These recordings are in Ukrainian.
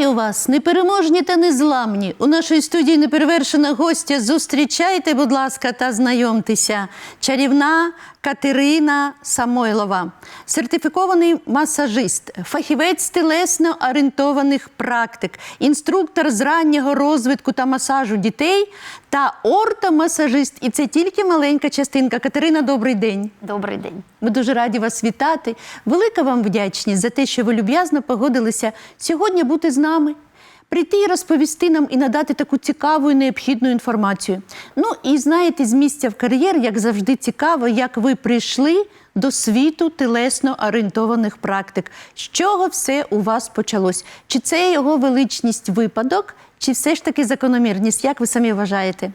Вітаю вас, непереможні та незламні. У нашій студії неперевершена гостя. Зустрічайте, будь ласка, та знайомтеся. Чарівна Катерина Самойлова, сертифікований масажист, фахівець телесно орієнтованих практик, інструктор з раннього розвитку та масажу дітей та ортомасажист. І це тільки маленька частинка. Катерина, добрий день. Добрий день. Ми дуже раді вас вітати. Велика вам вдячність за те, що ви люб'язно погодилися сьогодні бути з нами, прийти і розповісти нам і надати таку цікаву і необхідну інформацію. Ну і знаєте, з місця в кар'єр, як завжди, цікаво, як ви прийшли до світу телесно орієнтованих практик. З чого все у вас почалось? Чи це його величність випадок, чи все ж таки закономірність? Як ви самі вважаєте?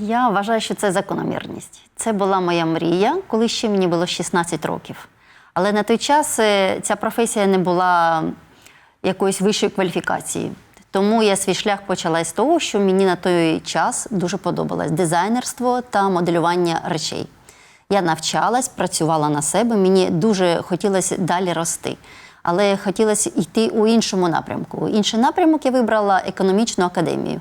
Я вважаю, що це закономірність. Це була моя мрія, коли ще мені було 16 років. Але на той час е, ця професія не була якоїсь вищої кваліфікації. Тому я свій шлях почала з того, що мені на той час дуже подобалось дизайнерство та моделювання речей. Я навчалась, працювала на себе, мені дуже хотілося далі рости. Але хотілося йти у іншому напрямку. Інший напрямок я вибрала економічну академію.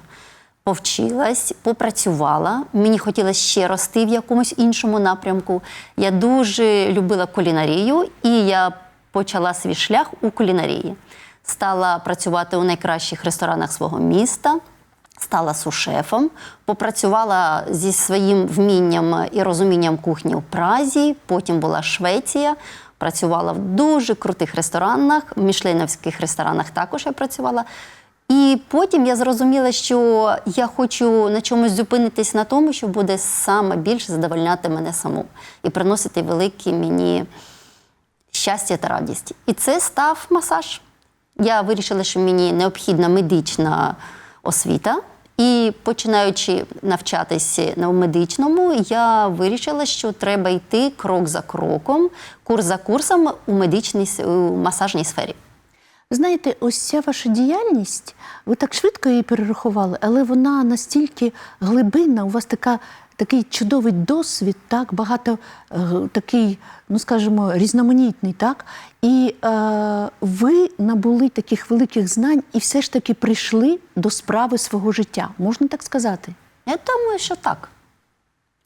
Повчилась, попрацювала. Мені хотілося ще рости в якомусь іншому напрямку. Я дуже любила кулінарію, і я почала свій шлях у кулінарії. Стала працювати у найкращих ресторанах свого міста, стала сушефом, попрацювала зі своїм вмінням і розумінням кухні у Празі, потім була Швеція. Працювала в дуже крутих ресторанах, в мішленовських ресторанах також я працювала. І потім я зрозуміла, що я хочу на чомусь зупинитись на тому, що буде саме більше задовольняти мене саму і приносити велике мені щастя та радість. І це став масаж. Я вирішила, що мені необхідна медична освіта. І починаючи навчатися на медичному, я вирішила, що треба йти крок за кроком, курс за курсом у медичній у масажній сфері. Знаєте, ось ця ваша діяльність, ви так швидко її перерахували, але вона настільки глибинна, у вас така, такий чудовий досвід, так, багато е, такий, ну скажімо, різноманітний, так? І е, ви набули таких великих знань і все ж таки прийшли до справи свого життя. Можна так сказати? Я думаю, що так.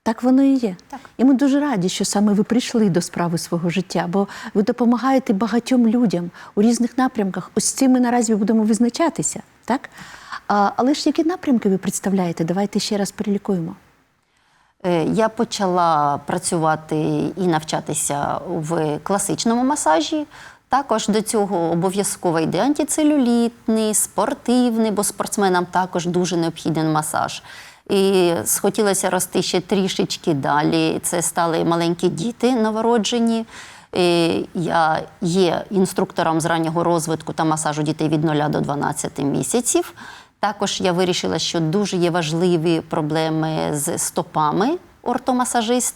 Так воно і є. Так. І ми дуже раді, що саме ви прийшли до справи свого життя, бо ви допомагаєте багатьом людям у різних напрямках. Ось цим ми наразі будемо визначатися. Так? А, але ж які напрямки ви представляєте? Давайте ще раз перелікуємо. Е, Я почала працювати і навчатися в класичному масажі. Також до цього обов'язково йде антицелюлітний, спортивний, бо спортсменам також дуже необхіден масаж. І схотілося рости ще трішечки далі. Це стали маленькі діти новороджені. І Я є інструктором з раннього розвитку та масажу дітей від 0 до 12 місяців. Також я вирішила, що дуже є важливі проблеми з стопами ортомасажист.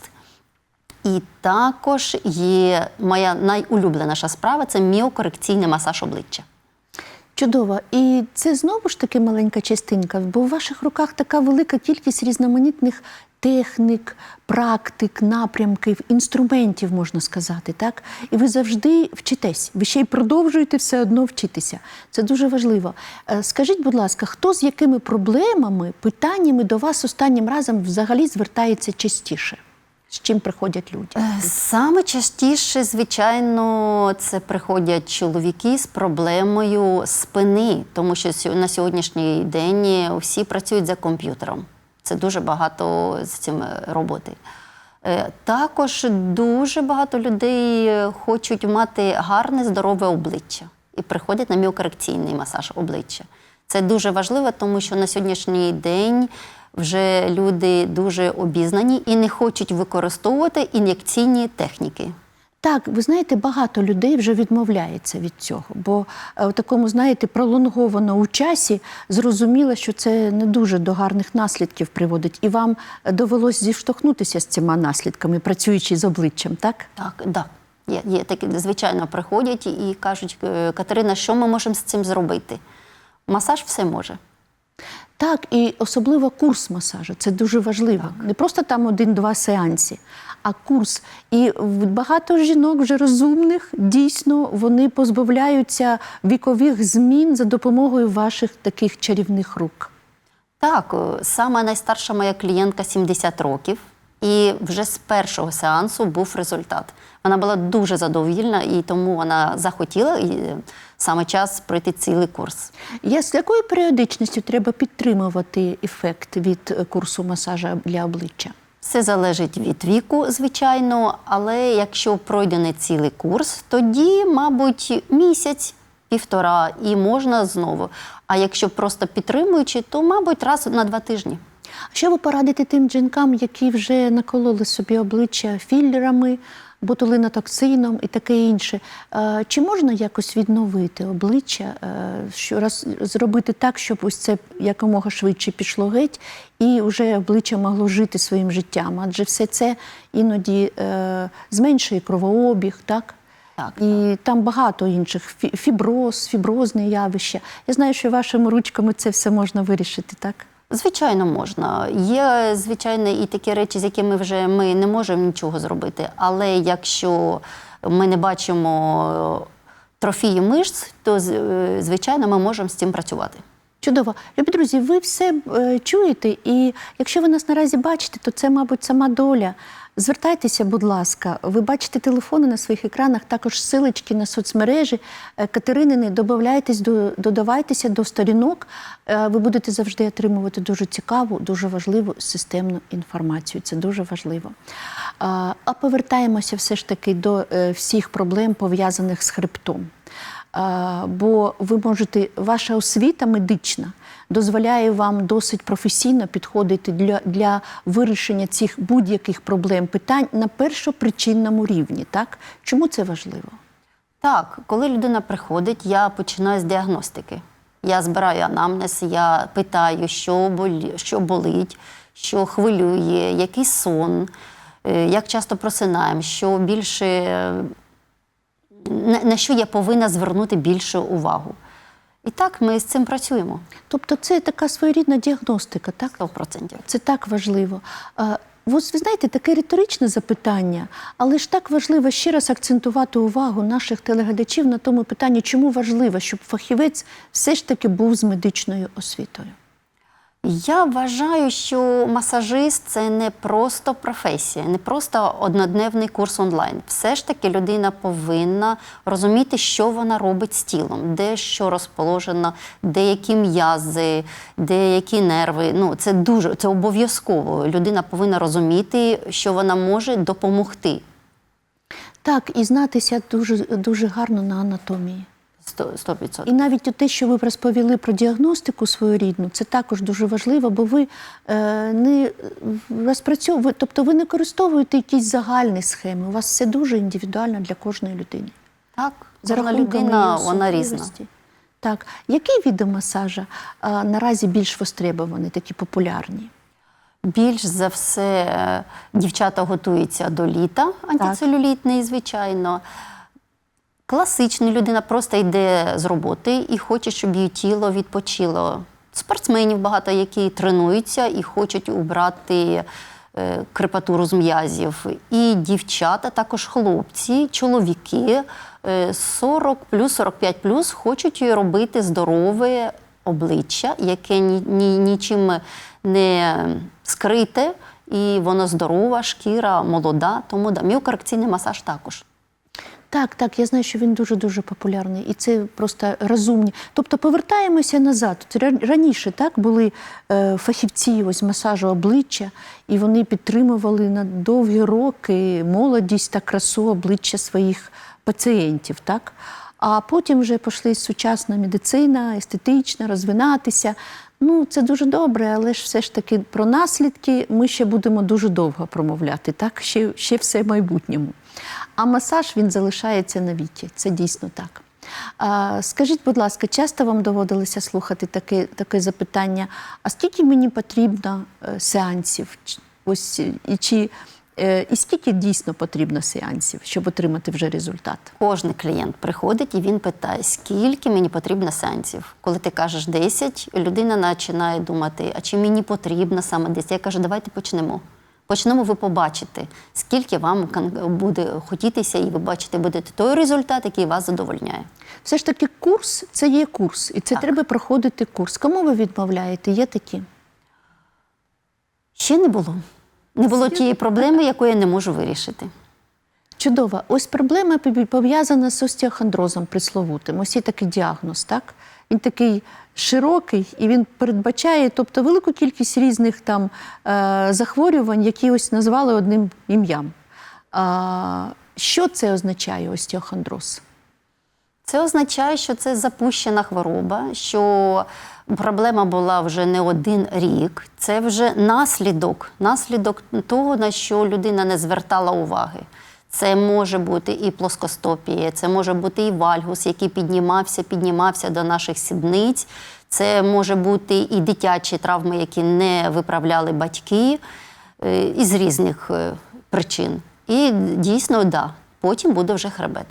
І також є моя найулюбленіша справа це міокорекційний масаж обличчя. Чудово. І це знову ж таки маленька частинка, бо в ваших руках така велика кількість різноманітних технік, практик, напрямків, інструментів, можна сказати, так? І ви завжди вчитесь. Ви ще й продовжуєте все одно вчитися. Це дуже важливо. Е, Скажіть, будь ласка, хто з якими проблемами, питаннями до вас останнім разом взагалі звертається частіше? З чим приходять люди? Е, Саме частіше, звичайно, це приходять чоловіки з проблемою спини, тому що на сьогоднішній день всі працюють за комп'ютером. Це дуже багато з цим роботи. Е, Також дуже багато людей е, хочуть мати гарне здорове обличчя і приходять на міокорекційний масаж обличчя. Це дуже важливо, тому що на сьогоднішній день вже люди дуже обізнані і не хочуть використовувати ін'єкційні техніки. Так, ви знаєте, багато людей вже відмовляється від цього, бо е, в такому, знаєте, пролонговано у часі зрозуміло, що це не дуже до гарних наслідків приводить. І вам довелось зіштовхнутися з цими наслідками, працюючи з обличчям, так? Так, да. Є, є такі, звичайно, приходять і кажуть, «Е, Катерина, що ми можемо з цим зробити? Масаж все може. Так, і особливо курс масажу. Це дуже важливо. Не просто там один-два сеанси, а курс. І багато жінок вже розумних, дійсно, вони позбавляються вікових змін за допомогою ваших таких чарівних рук. Так, саме найстарша моя клієнтка 70 років, і вже з першого сеансу був результат. Вона була дуже задовільна, і тому вона захотіла і е, саме час пройти цілий курс. Я з якою періодичністю треба підтримувати ефект від е, курсу масажа для обличчя? Все залежить від віку, звичайно, але якщо пройдений цілий курс, тоді, мабуть, місяць, півтора, і можна знову. А якщо просто підтримуючи, то, мабуть, раз на два тижні. А Що ви порадите тим жінкам, які вже накололи собі обличчя філерами, ботулинотоксином і таке інше? Е, Чи можна якось відновити обличчя, е, що раз зробити так, щоб ось це якомога швидше пішло геть, і вже обличчя могло жити своїм життям? Адже все це іноді е, зменшує кровообіг, так? Так, І там багато інших фі- фіброз, фіброзне явище. Я знаю, що вашими ручками це все можна вирішити, так? Звичайно, можна. Є, звичайно, і такі речі, з якими вже ми не можемо нічого зробити. Але якщо ми не бачимо трофії мишць, то е, звичайно ми можемо з цим працювати. Чудово. Любі друзі, ви все е, чуєте, і якщо ви нас наразі бачите, то це, мабуть, сама доля. Звертайтеся, будь ласка, ви бачите телефони на своїх екранах, також силочки на соцмережі. Е, Катеринини, додавайтесь до, додавайтеся до сторінок. Е, Ви будете завжди отримувати дуже цікаву, дуже важливу системну інформацію. Це дуже важливо. А повертаємося все ж таки до е, всіх проблем, пов'язаних з хребтом. Бо ви можете, ваша освіта медична дозволяє вам досить професійно підходити для, для вирішення цих будь-яких проблем, питань на першопричинному рівні. Так? Чому це важливо? Так, коли людина приходить, я починаю з діагностики. Я збираю анамнез, я питаю, що, болі, що болить, що хвилює, який сон, е, як часто просинаємо, що більше, е, на, що я повинна звернути більше увагу. І так ми з цим працюємо Тобто це така своєрідна діагностика, так? 100%. Це так важливо. Ось ви знаєте, таке риторичне запитання, але ж так важливо ще раз акцентувати увагу наших телеглядачів на тому питанні, чому важливо, щоб фахівець все ж таки був з медичною освітою. Я вважаю, що масажист це не просто професія, не просто однодневний курс онлайн. Все ж таки людина повинна розуміти, що вона робить з тілом, де що розположено, де які м'язи, де які нерви. Ну це дуже це обов'язково. Людина повинна розуміти, що вона може допомогти. Так, і знатися дуже, дуже гарно на анатомії. Сто- 100%. І навіть те, що ви розповіли про діагностику своєрідну, це також дуже важливо, бо ви е, не розпрацьовуєте, тобто ви не використовуєте якісь загальні схеми. У вас все дуже індивідуально для кожної людини. Так, За рахунками людина вона різна. Так, які види масажа а, наразі більш востребовані, такі популярні? Більш за все е, дівчата готуються до літа, антицелюлітний, звичайно. Класична людина просто йде з роботи і хоче, щоб її тіло відпочило. Спортсменів багато, які тренуються і хочуть убрати е, крепатуру з м'язів. І дівчата, також хлопці, чоловіки е, 40 плюс 45 плюс хочуть робити здорове обличчя, яке ні, ні, нічим не скрите, і воно здорова, шкіра, молода. Тому да, міокорекційний масаж також. Так, так, я знаю, що він дуже-дуже популярний, і це просто розумні. Тобто повертаємося назад. Раніше так були е, фахівці ось масажу обличчя, і вони підтримували на довгі роки молодість та красу обличчя своїх пацієнтів. Так? А потім вже пішли сучасна медицина, естетична, розвинатися. Ну, це дуже добре, але ж все ж таки про наслідки ми ще будемо дуже довго промовляти, так? Ще, ще все в майбутньому. А масаж він залишається навіки. Це дійсно так. А, скажіть, будь ласка, часто вам доводилося слухати таке, таке запитання: а скільки мені потрібно е, сеансів? Ось і чи і скільки дійсно потрібно сеансів, щоб отримати вже результат? Кожен клієнт приходить і він питає, скільки мені потрібно сеансів. Коли ти кажеш 10, людина починає думати, а чи мені потрібно саме 10? Я кажу, давайте почнемо. почнемо ви побачите, скільки вам буде хотітися, і ви бачите, будете той результат, який вас задовольняє. Все ж таки, курс це є курс, і це треба проходити курс. Кому ви відмовляєте? Є такі? Ще не було. Не було тієї проблеми, яку я не можу вирішити. Чудово. Ось проблема пов'язана з остеохондрозом пресловутим. Ось є такий діагноз, так? Він такий широкий і він передбачає тобто, велику кількість різних там е, захворювань, які ось назвали одним ім'ям. Що це означає остеохондроз? Це означає, що це запущена хвороба, що проблема була вже не один рік. Це вже наслідок, наслідок того, на що людина не звертала уваги. Це може бути і плоскостопія, це може бути і вальгус, який піднімався, піднімався до наших сідниць. Це може бути і дитячі травми, які не виправляли батьки е, із різних е, причин. І дійсно, да, потім буде вже хребет.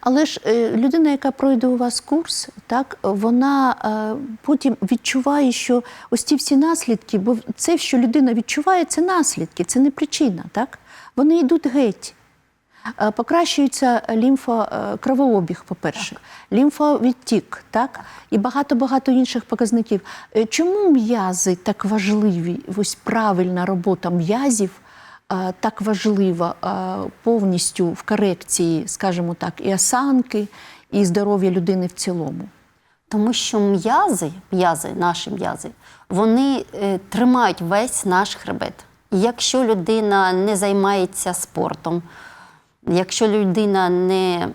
Але ж е, людина, яка пройде у вас курс, так вона е, потім відчуває, що ось ті всі наслідки, бо це, що людина відчуває, це наслідки, це не причина. Так? Вони йдуть геть. Е, Покращується лімфо, е, кровообіг, по-перше, лімфовідтік, так? і багато-багато інших показників. Чому м'язи так важливі? Ось правильна робота м'язів так важлива е, повністю в корекції, скажімо так, і осанки, і здоров'я людини в цілому. Тому що м'язи, м'язи, наші м'язи, вони е, тримають весь наш хребет. Якщо людина не займається спортом, якщо людина не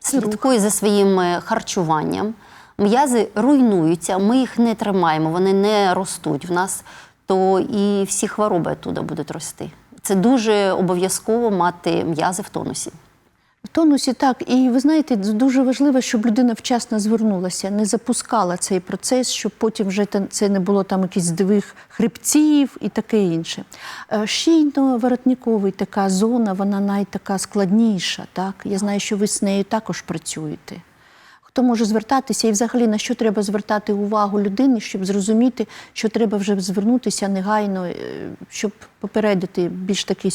слідкує за своїм е, харчуванням, м'язи руйнуються, ми їх не тримаємо, вони не ростуть в нас, то і всі хвороби туди будуть рости. Це дуже обов'язково мати м'язи в тонусі. В тонусі так, і ви знаєте, дуже важливо, щоб людина вчасно звернулася, не запускала цей процес, щоб потім вже це не було там якихось здвиг хребців і таке інше. Е, Шийно-воротниковий така зона, вона найтака складніша. Так? Я знаю, що ви з нею також працюєте. Хто може звертатися і взагалі на що треба звертати увагу людини, щоб зрозуміти, що треба вже звернутися негайно, е, щоб попередити більш такі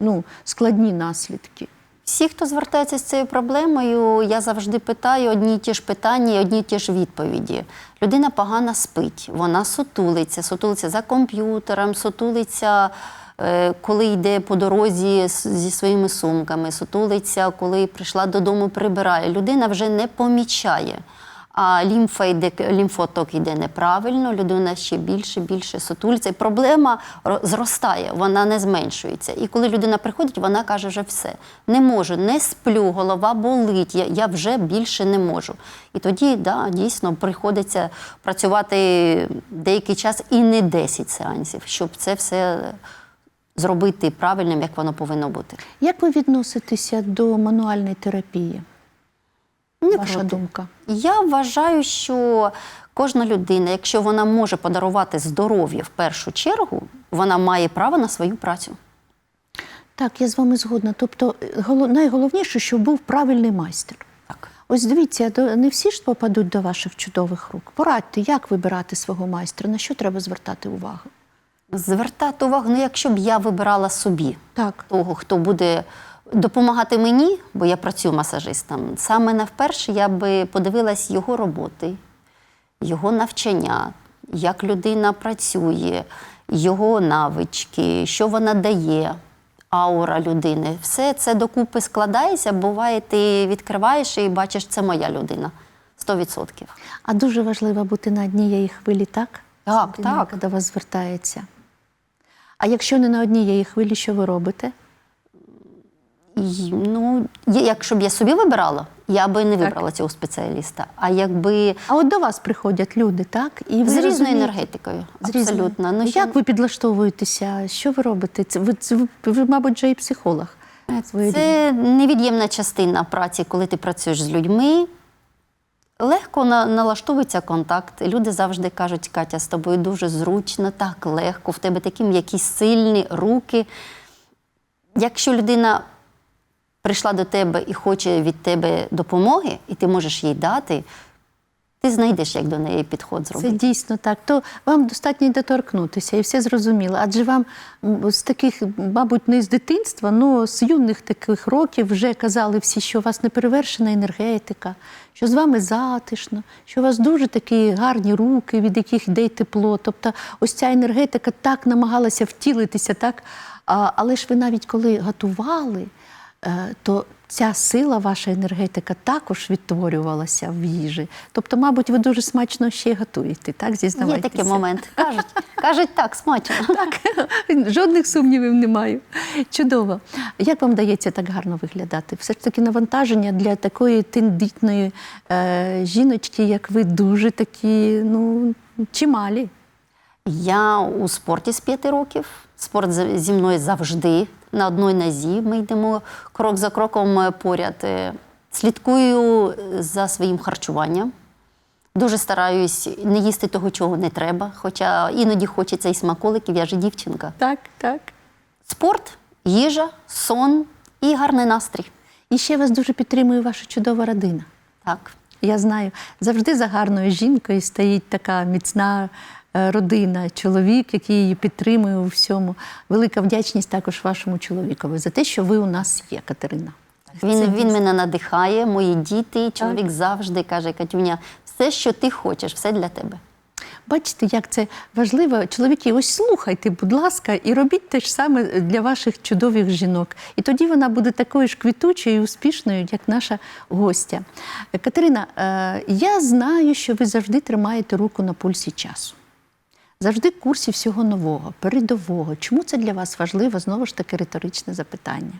ну, складні наслідки. Всі, хто звертається з цією проблемою, я завжди питаю одні й ті ж питання і одні й ті ж відповіді. Людина погано спить, вона сутулиться, сутулиться за комп'ютером, сутулиться, коли йде по дорозі зі своїми сумками, сутулиться, коли прийшла додому, прибирає. Людина вже не помічає. А лімфа йде, лімфоток йде неправильно, людина ще більше, більше сутулиться. І проблема зростає, вона не зменшується. І коли людина приходить, вона каже, вже все, не можу, не сплю, голова болить, я, я вже більше не можу. І тоді да, дійсно приходиться працювати деякий час і не 10 сеансів, щоб це все зробити правильним, як воно повинно бути. Як ви відноситеся до мануальної терапії? Не Ваша проти. думка? Я вважаю, що кожна людина, якщо вона може подарувати здоров'я в першу чергу, вона має право на свою працю. Так, я з вами згодна. Тобто, е, голо- найголовніше, щоб був правильний майстер. Так. Ось дивіться, не всі ж попадуть до ваших чудових рук. Порадьте, як вибирати свого майстра, на що треба звертати увагу? Звертати увагу, ну якщо б я вибирала собі Так, того, хто буде допомагати мені, бо я працюю масажистом, саме навперше я би подивилась його роботи, його навчання, як людина працює, його навички, що вона дає, аура людини. Все це докупи складається. Буває, ти відкриваєш і бачиш, це моя людина. 100%. а дуже важливо бути на однієї хвилі, так? Так, З так. Коли до вас звертається. А якщо не на однієї хвилі, що ви робите? Ну, якщо б я собі вибирала, я би не вибрала цього спеціаліста. А якби А от до вас приходять люди, так? І ви з різною розумієте- енергетикою, З абсолютно. Ну, Як ви підлаштовуєтеся? Що ви робите? Це ви, це ви, ви, мабуть, вже і психолог. Це невід'ємна частина праці, коли ти працюєш з людьми. Легко на- налаштовується контакт. Люди завжди кажуть, Катя, з тобою дуже зручно, так легко, в тебе такі м'які сильні руки. Якщо людина прийшла до тебе і хоче від тебе допомоги, і ти можеш їй дати, ти знайдеш, як до неї підход Це дійсно так. То вам достатньо доторкнутися, і все зрозуміло. Адже вам з таких, мабуть, не з дитинства, але з юних таких років вже казали всі, що у вас неперевершена енергетика, що з вами затишно, що у вас дуже такі гарні руки, від яких йде тепло. Тобто, ось ця енергетика так намагалася втілитися, так. А, але ж ви навіть коли готували, то ця сила, ваша енергетика також відтворювалася в їжі. Тобто, мабуть, ви дуже смачно ще й готуєте, так? Є такий момент. Кажуть, кажуть так, смачно. Так, жодних сумнівів немає. Чудово. Як вам дається так гарно виглядати? Все ж таки навантаження для такої тендітної е, жіночки, як ви, дуже такі, ну, чималі. Я у спорті з п'яти років. Спорт зі мною завжди на одній нозі. Ми йдемо крок за кроком е, поряд. Е, Слідкую е, за своїм харчуванням. Дуже стараюсь не їсти того, чого не треба. Хоча іноді хочеться і смаколиків, я ж дівчинка. Так, так. Спорт, їжа, сон і гарний настрій. І ще вас дуже підтримує ваша чудова родина. Так. Я знаю, завжди за гарною жінкою стоїть така міцна родина, чоловік, який її підтримує у всьому. Велика вдячність також вашому чоловікові за те, що ви у нас є, Катерина. Це Він, він мене надихає, мої діти. Чоловік завжди каже: Катюня, все, що ти хочеш, все для тебе. Бачите, як це важливо. Чоловіки, ось слухайте, будь ласка, і робіть те ж саме для ваших чудових жінок. І тоді вона буде такою ж квітучою і успішною, як наша гостя. Е, Катерина, е, я знаю, що ви завжди тримаєте руку на пульсі часу. Завжди в курсі всього нового, передового. Чому це для вас важливо? Знову ж таки, риторичне запитання.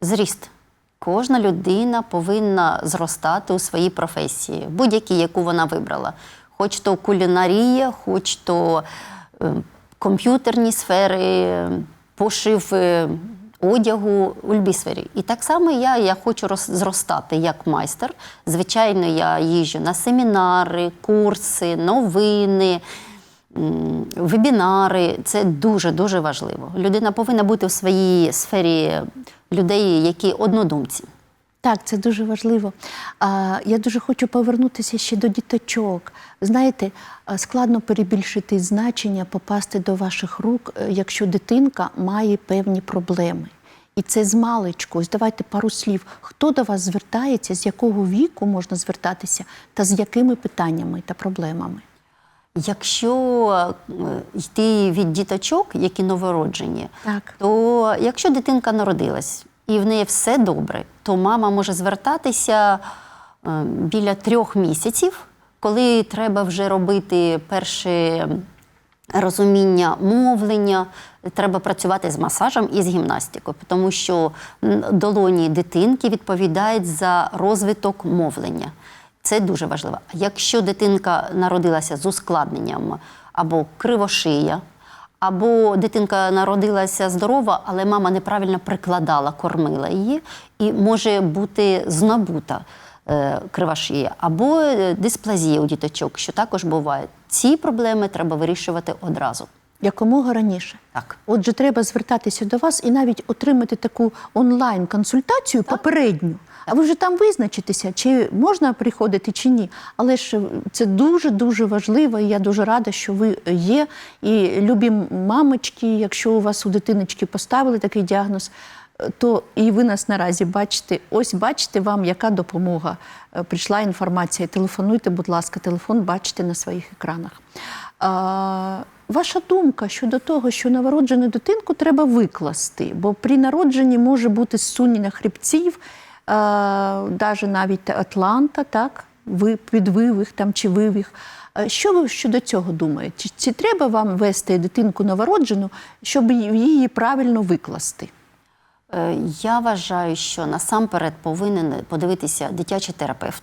Зріст. Кожна людина повинна зростати у своїй професії, будь-якій, яку вона вибрала. Хоч то кулінарія, хоч то е, комп'ютерні сфери, пошив е, одягу у любій сфері. І так само я, я хочу зростати як майстер. Звичайно, я їжджу на семінари, курси, новини. Вебінари це дуже дуже важливо. Людина повинна бути в своїй сфері людей, які однодумці. Так, це дуже важливо. Я дуже хочу повернутися ще до діточок. Знаєте, складно перебільшити значення, попасти до ваших рук, е, якщо дитинка має певні проблеми. І це з маличку. Ось давайте пару слів. Хто до вас звертається, з якого віку можна звертатися, та з якими питаннями та проблемами? Якщо е, йти від діточок, які новороджені, Так. то якщо дитинка народилась і в неї все добре, то мама може звертатися е, біля трьох місяців, коли треба вже робити перше розуміння мовлення, треба працювати з масажем і з гімнастикою, тому що долоні дитинки відповідають за розвиток мовлення. Це дуже важливо. Якщо дитинка народилася з ускладненням або кривошия, або дитинка народилася здорова, але мама неправильно прикладала, кормила її, і може бути знабута е, крива шия, або е, дисплазія у діточок, що також буває. Ці проблеми треба вирішувати одразу. Якомога раніше. Так. Отже, треба звертатися до вас і навіть отримати таку онлайн-консультацію попередню. А ви вже там визначитеся, чи можна приходити, чи ні. Але ж е, це дуже дуже важливо. І я дуже рада, що ви є. І любі мамочки, якщо у вас у дитиночки поставили такий діагноз, е, то і ви нас наразі бачите. Ось бачите вам, яка допомога. Е, Прийшла інформація. Телефонуйте, будь ласка, телефон бачите на своїх екранах. А, ваша думка щодо того, що новороджену дитинку треба викласти, бо при народженні може бути зсунення хребців, навіть навіть атланта, так, ви, підвивих там, чи вивих. Е, Що ви щодо цього думаєте? Чи, чи треба вам вести дитинку новороджену, щоб її правильно викласти? Е, Я вважаю, що насамперед повинен подивитися дитячий терапевт.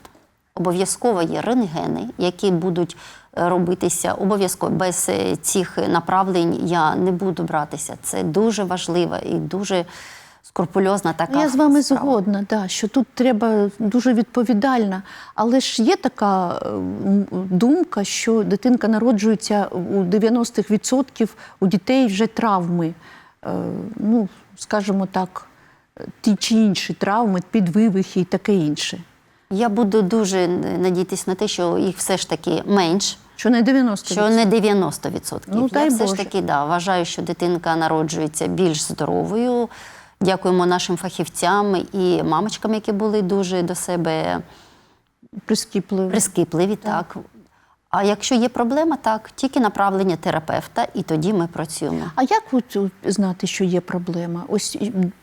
Обов'язково є рентгени, які будуть е, робитися обов'язково без е, цих направлень. Я не буду братися. Це дуже важливо і дуже скрупульозна така. Я з вами справа. згодна, да, що тут треба дуже відповідально. Але ж є така думка, що дитинка народжується у 90% у дітей вже травми. Е, Ну, скажімо так, ті чи інші травми, підвивихи і таке інше. Я буду дуже надіятися на те, що їх все ж таки менш, Що не 90%. що не 90%. Ну, Я все Боже. ж таки да, вважаю, що дитинка народжується більш здоровою. Дякуємо нашим фахівцям і мамочкам, які були дуже до себе Прискіпливо. прискіпливі. Так. А якщо є проблема, так, тільки направлення терапевта, і тоді ми працюємо. А як от, от знати, що є проблема? Ось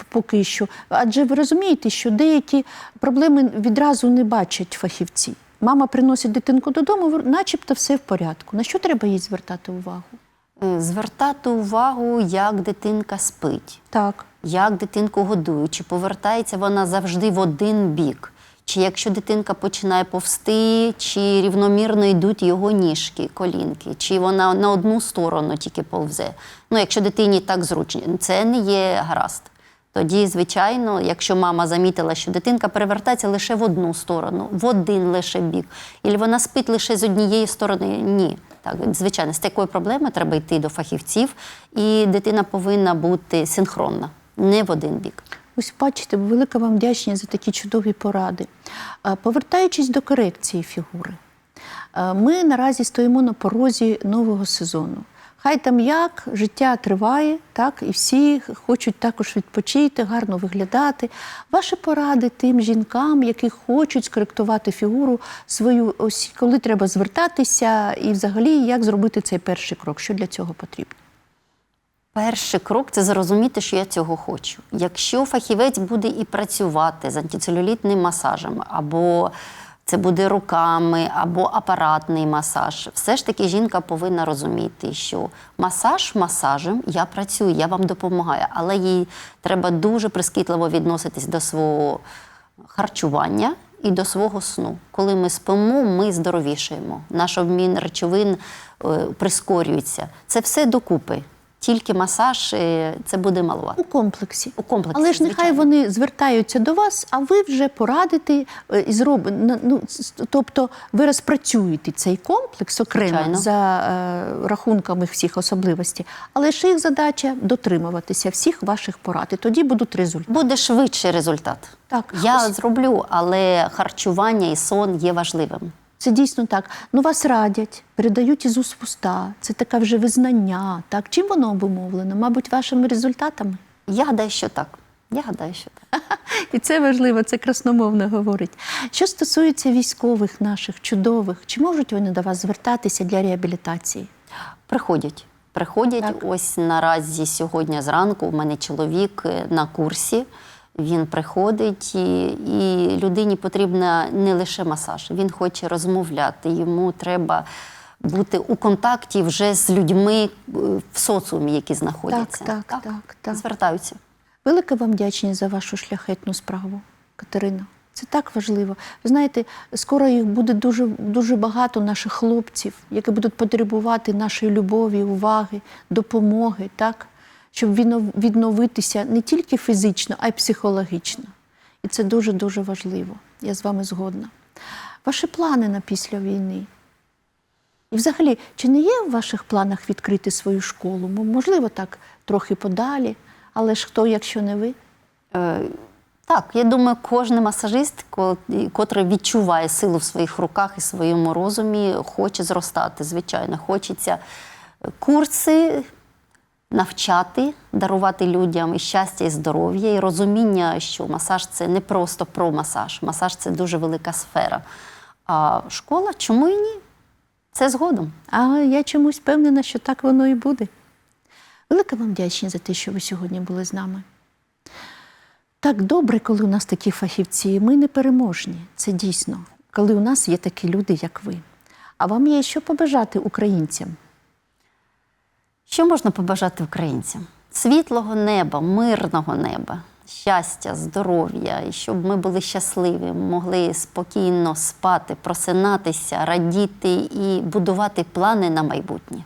поки що. Адже ви розумієте, що деякі проблеми відразу не бачать фахівці. Мама приносить дитинку додому, начебто все в порядку. На що треба їй звертати увагу? Е, Звертати увагу, як дитинка спить. Так. Як дитинку годують, чи повертається вона завжди в один бік, чи якщо дитинка починає повсти, чи рівномірно йдуть його ніжки, колінки, чи вона на одну сторону тільки повзе. Ну, якщо дитині так зручно, це не є гаразд. Тоді, звичайно, якщо мама замітила, що дитинка перевертається лише в одну сторону, в один лише бік, і вона спить лише з однієї сторони, ні. Так, звичайно, з такою проблемою треба йти до фахівців, і дитина повинна бути синхронна, не в один бік. Ось бачите, велика вам вдячність за такі чудові поради. Повертаючись до корекції фігури, ми наразі стоїмо на порозі нового сезону. Хай там як, життя триває, так, і всі хочуть також відпочити, гарно виглядати. Ваші поради тим жінкам, які хочуть скоректувати фігуру свою, ось коли треба звертатися, і взагалі як зробити цей перший крок, що для цього потрібно. Перший крок це зрозуміти, що я цього хочу. Якщо фахівець буде і працювати з антицелюлітним масажем, або це буде руками, або апаратний масаж, все ж таки жінка повинна розуміти, що масаж масажем я працюю, я вам допомагаю, але їй треба дуже прискіпливо відноситись до свого харчування і до свого сну. Коли ми спимо, ми здоровішаємо. Наш обмін речовин е, прискорюється. Це все докупи. Тільки масаж е, це буде малувати. У комплексі. У комплексі, Але ж нехай звичайно. вони звертаються до вас, а ви вже порадите е, і зробите. Ну, тобто ви розпрацюєте цей комплекс окремо Звичайно. за е, рахунками всіх особливостей. Але ж їх задача дотримуватися всіх ваших порад. І тоді будуть результати. Буде швидший результат. Так, Я ось- зроблю, але харчування і сон є важливим. Це дійсно так. Ну вас радять, передають із уст в уста. Це таке вже визнання. Так чим воно обумовлено? Мабуть, вашими результатами. Я гадаю, що так. Я гадаю, що так. І це важливо, це красномовно говорить. Що стосується військових наших чудових, чи можуть вони до вас звертатися для реабілітації? Приходять. Приходять Так. ось наразі сьогодні зранку. У мене чоловік е, на курсі. Він приходить, і, і людині потрібна не лише масаж. Він хоче розмовляти. Йому треба бути у контакті вже з людьми е, в соціумі, які знаходяться. так, так, так. Звертаються. Велика вам вдячність за вашу шляхетну справу, Катерина. Це так важливо. Ви знаєте, скоро їх буде дуже, дуже багато наших хлопців, які будуть потребувати нашої любові, уваги, допомоги, так? Щоб відновитися не тільки фізично, а й психологічно. І це дуже-дуже важливо. Я з вами згодна. Ваші плани на після війни. І взагалі, чи не є в ваших планах відкрити свою школу? Можливо, так трохи подалі, але ж хто, якщо не ви? Е, Так, я думаю, кожен масажист, котрий відчуває силу в своїх руках і своєму розумі, хоче зростати. Звичайно, хочеться курси навчати, дарувати людям і щастя, і здоров'я, і розуміння, що масаж це не просто про масаж. Масаж це дуже велика сфера. А школа чому і ні? Це згодом. А я чомусь впевнена, що так воно і буде. Велика вам вдячність за те, що ви сьогодні були з нами. Так добре, коли у нас такі фахівці. Ми не переможні. Це дійсно, коли у нас є такі люди, як ви. А вам є що побажати українцям? Що можна побажати українцям? Світлого неба, мирного неба, щастя, здоров'я, і щоб ми були щасливі, могли спокійно спати, просинатися, радіти і будувати плани на майбутнє.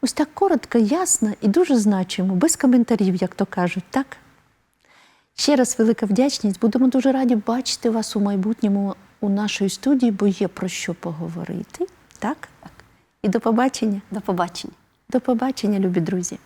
Ось так коротко, ясно і дуже значимо, без коментарів, як то кажуть, так? Ще раз велика вдячність. Будемо дуже раді бачити вас у майбутньому у нашій студії, бо є про що поговорити. Так? так. І до побачення. До побачення. До побачення, любі друзі.